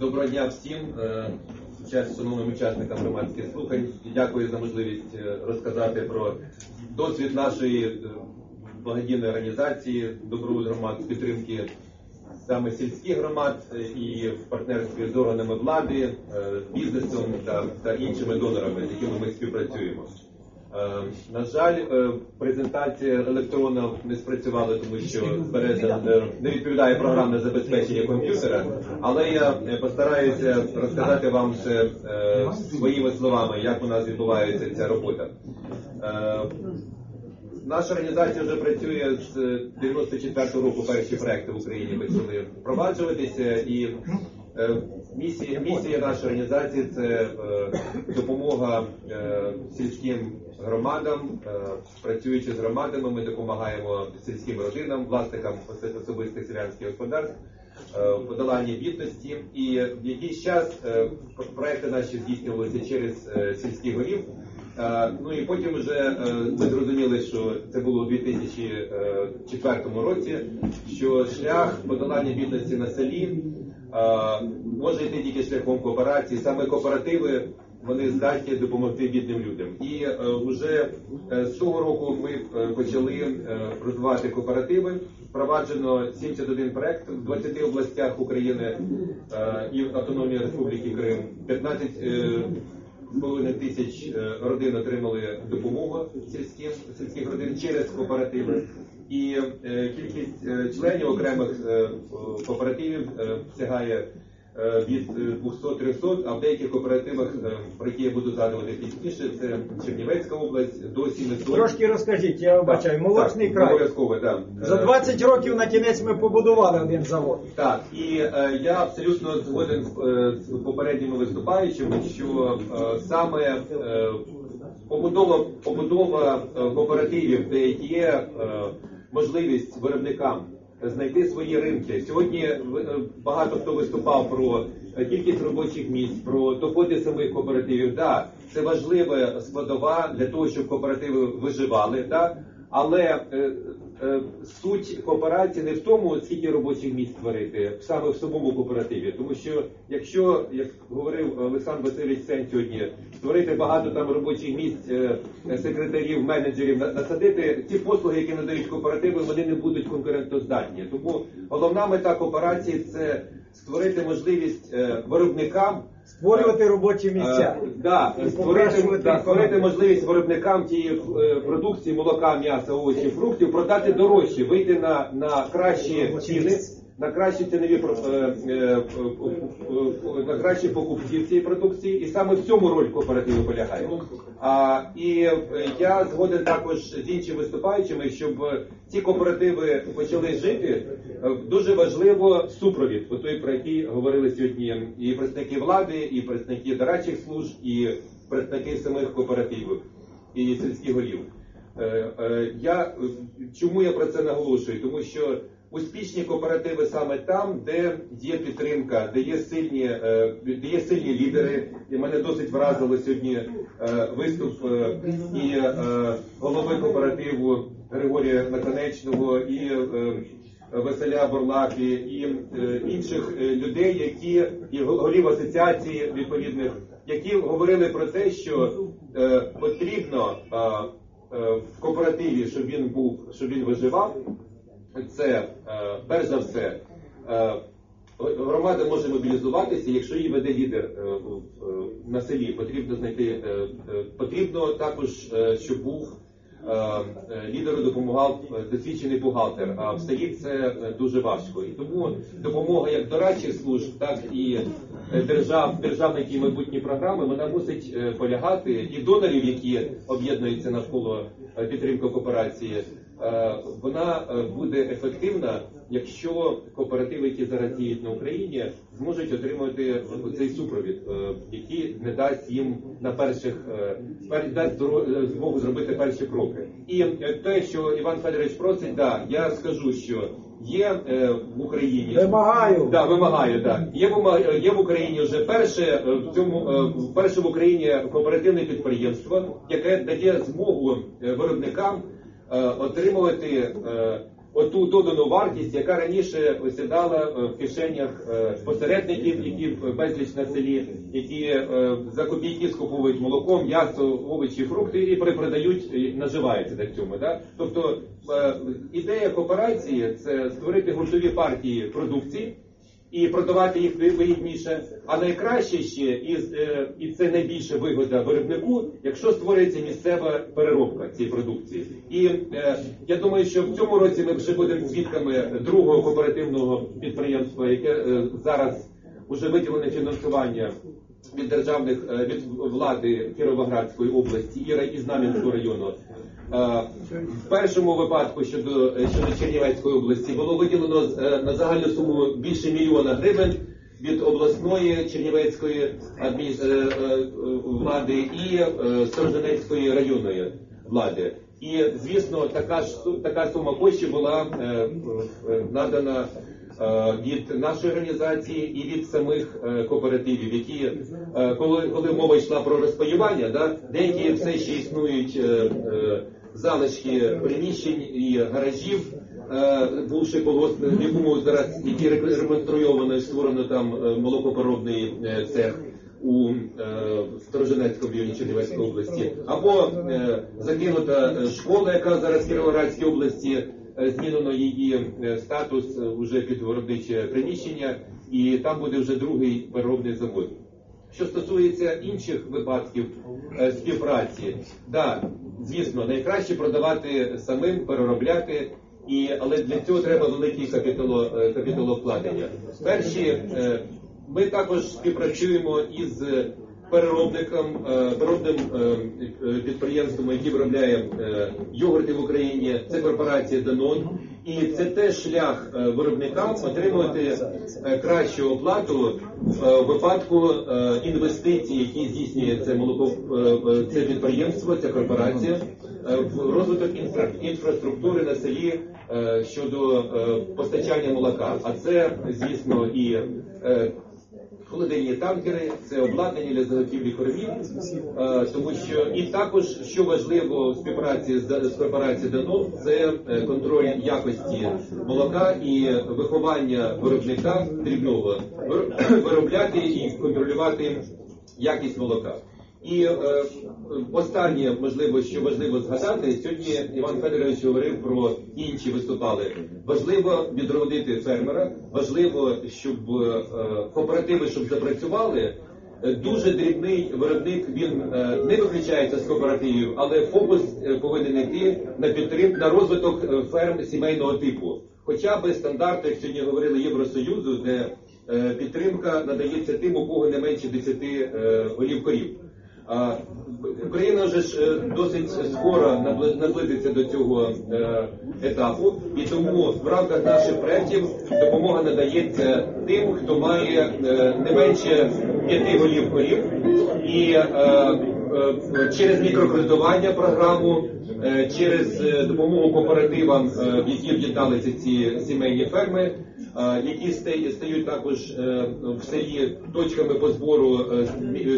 Доброго дня всім, е, шановним учасникам громадських слухань. Дякую за можливість е, розказати про досвід нашої е, благодійної організації Добру громад підтримки саме сільських громад і в партнерстві з органами влади, бізнесом та іншими донорами, з якими ми співпрацюємо. Е, На жаль, е, презентація електронна не спрацювала, тому що збережена не- не відповідає програмне забезпечення комп'ютера. Але я е, постараюся розказати вам ще е, своїми словами, як у нас відбувається ця робота. Е, Наша організація вже працює з 94-го року. Перші проекти в Україні почали впроваджуватися, і е, місія, місія нашої організації це е, допомога е, сільським громадам. Е, Працюючи з громадами, ми допомагаємо сільським родинам, власникам особистих селянських господарств. е, в Подоланні бідності і в якийсь час е, проекти наші здійснювалися через сільських голів. Ну і потім вже ми зрозуміли, що це було у 2004 році, що шлях подолання бідності на селі може йти тільки шляхом кооперації. Саме кооперативи вони здатні допомогти бідним людям. І е, вже е, з того року ми е, почали е, розвивати кооперативи. Впроваджено 71 проект в 20 областях України е, і в Автономній Республіки Крим. 15 е, тисяч е, родин отримали допомогу сільським сільських родин через кооперативи. І е, кількість е, членів окремих е, кооперативів е, сягає е, від е, 200-300, а в деяких кооперативах, е, про які я буду згадувати пізніше, це Чернівецька область до 700. Трошки розкажіть, я вибачаю, молочний Так, край. Обов'язково, так. За 20 років на кінець ми побудували один завод. Так, і е, я абсолютно згоден з, е, попередніми виступаючими, що е, саме е, побудова, побудова е, кооперативів, де є е, можливість виробникам знайти свої ринки. Сьогодні е, багато хто виступав про е, кількість робочих місць, про доходи самих кооперативів. Да, це важлива складова для того, щоб кооперативи виживали. Да? Але е, суть кооперації не в тому, скільки робочих місць створити саме в самому кооперативі. Тому що якщо, як говорив Олександр Васильович Сен сьогодні, створити багато там робочих місць е, секретарів, менеджерів, насадити ті послуги, які надають кооперативи, вони не будуть конкурентоздатні. Тому головна мета кооперації це створити можливість е, виробникам. Створювати робочі місця. Е, Да, створити, да, створити можливість виробникам тієї е, продукції, молока, м'яса, овочів, фруктів продати дорожче, вийти на, на кращі ціни, на кращі цінові е, е, е, на кращі покупців цієї продукції, і саме в цьому роль кооперативу полягає. А, і я згоден також з іншими виступаючими, щоб ці кооперативи почали жити. Дуже важливо супровід, о той, про який говорили сьогодні і представники влади, і представники дорадчих служб, і представники самих кооперативів і сільських голів. Я чому я про це наголошую? Тому що успішні кооперативи саме там, де є підтримка, де є сильні, е, де є сильні лідери. І мене досить вразило сьогодні е, виступ е, і голови кооперативу Григорія Наконечного і Василя Бурлаки і інших людей, які і голів асоціації відповідних, які говорили про те, що потрібно в кооперативі, щоб він був, щоб він виживав. Це е, перш за все. е, Громада може мобілізуватися, якщо її веде лідер е, на селі. Потрібно знайти потрібно також, щоб був лідеру допомагав досвідчений бухгалтер. А в селі це дуже важко. І тому допомога як дорадчих служб, так і держав, державних і майбутні програми вона мусить полягати і донорів, які об'єднуються навколо підтримки кооперації. Е, Вона е, буде ефективна, якщо кооперативи, які зараз діють на Україні, зможуть отримати цей супровід, е, який не дасть їм на перших дасть змогу зробити перші кроки. І те, що Іван Федорович просить, да, я скажу, що є е, в Україні Вимагаю. Да, вимагаю, так. Є в є в Україні вже перше в цьому перше в Україні кооперативне підприємство, яке дає змогу виробникам отримувати е, оту додану вартість, яка раніше осідала е, в кишенях е, посередників, які безліч на селі, які е, за копійки скуповують молоко, м'ясо, овочі, фрукти і перепродають, і наживаються на цьому. Да? Тобто е, ідея кооперації це створити гуртові партії продукції і продавати їх вигідніше. А найкраще ще, і, е, і це найбільша вигода виробнику, якщо створюється місцева переробка цієї продукції. І е, я думаю, що в цьому році ми вже будемо свідками другого кооперативного підприємства, яке е, зараз вже виділене фінансування. Від державних е, від влади Кіровоградської області і Знам'янського району в першому випадку щодо е, щодо Чернівецької області було виділено е, на загальну суму більше мільйона гривень від обласної Чернівецької е, е, влади і е, Сторожинецької районної влади. І звісно, така ж така сума коштів була е, е, надана е, від нашої організації і від самих е, кооперативів, які е, коли, коли мова йшла про розпаювання, да, деякі все ще існують. Залишки приміщень і гаражів, е, бувши колгосп, якому зараз які реконструйовано і створено там е, молокопоробний е, цех у Сторожинецькому районі Чернівецької області, або закинута школа, яка зараз в Кіровоградській області. Змінено її статус е, уже під виробниче приміщення, і там буде вже другий переробний завод. Що стосується інших випадків е, співпраці, да, звісно, найкраще продавати самим, переробляти, і, але для цього треба великі капітало, е, капіталовкладення. Перші, е, ми також співпрацюємо із переробником, е, переробним е, е, підприємством, яке виробляє йогурти в Україні. Це корпорація Данон. І це теж шлях виробникам отримувати кращу оплату в випадку інвестицій, які здійснює це молоко, це підприємство, ця корпорація в розвиток інфра- інфраструктури на селі щодо постачання молока. А це, звісно, і е, є танкери, це обладнання для заготівлі кормів, е, тому що і також, що важливо в співпраці з, з корпорацією Данон, це е, контроль якості молока і виховання виробника дрібного виробляти і контролювати якість молока. І е, останнє, можливо, що важливо згадати, сьогодні Іван Федорович говорив про інші виступали. Важливо відродити фермера, важливо, щоб е, кооперативи щоб запрацювали. Дуже дрібний виробник він е, не виключається з кооперативів, але фокус е, повинен йти на підтримку на розвиток е, ферм сімейного типу. Хоча би стандарти, як сьогодні говорили Євросоюзу, де е, підтримка надається тим, у кого не менше 10 е, голів корів. Україна вже ж е, досить скоро набли- наблизиться до цього е, етапу, і тому в рамках наших проєктів допомога надається тим, хто має е, не менше п'яти голів корів, і через мікрокредитування програму, е, через е, допомогу кооперативам, е, в які об'єдналися ці сімейні ферми, е, які стають також е, в селі точками по збору е,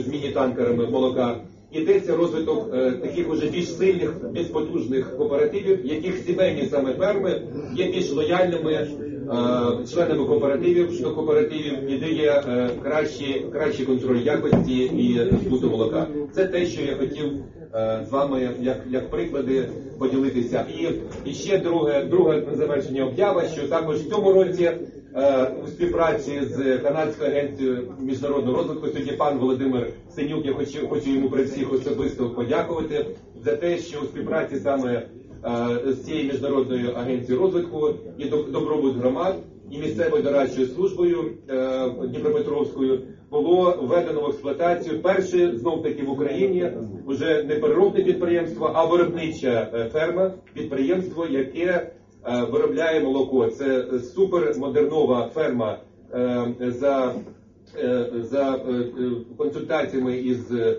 з міні-танкерами молока. Ідеться розвиток е, таких уже більш сильних, більш потужних кооперативів, яких сімейні саме ферми є більш лояльними е, членами кооперативів, що кооперативів і дає е, кращий, контроль якості і збуту молока. Це те, що я хотів е, з вами як, як приклади поділитися. І, і ще друге, друге завершення об'ява, що також в цьому році е, у співпраці з канадською агенцією міжнародного розвитку сьогодні пан Володимир Синюк. Я хочу, хочу йому при всіх особисто подякувати за те, що у співпраці саме е, з цією міжнародною агенцією розвитку і доб- добробут громад і місцевою дорадчою службою е, Дніпропетровською було введено в експлуатацію перше знов таки в Україні вже не переробне підприємство, а виробнича е, ферма, підприємство, яке е, виробляє молоко. Це супермодернова ферма е, за, е, за е, е, консультаціями із е,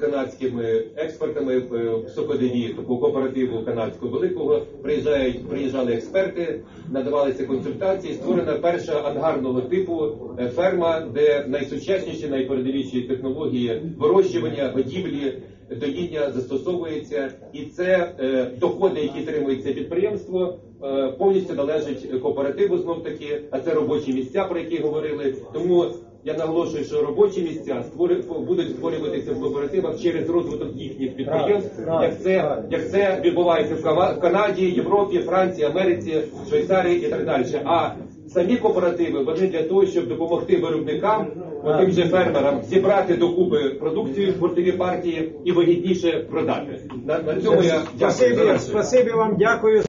канадськими експертами е, в Соходові, такого кооперативу канадського великого. Приїжджають, приїжджали експерти, надавалися консультації. Створена перша ангарного типу е, ферма, де найсучасніші, найпередовіші технології вирощування, годівлі, доїння застосовується, і це е, доходи, які отримує це підприємство, е, повністю належить кооперативу знов таки, а це робочі місця, про які говорили. Тому я наголошую, що робочі місця створю- будуть створюватися в кооперативах через розвиток їхніх підприємств, як це як це відбувається в Канаді, Європі, Франції, Америці, Швейцарії і так далі. А самі кооперативи вони для того, щоб допомогти виробникам, тим же фермерам зібрати докупи продукцію в гуртові партії і вигідніше продати. На, на цьому я дякую. спасибі вам, дякую.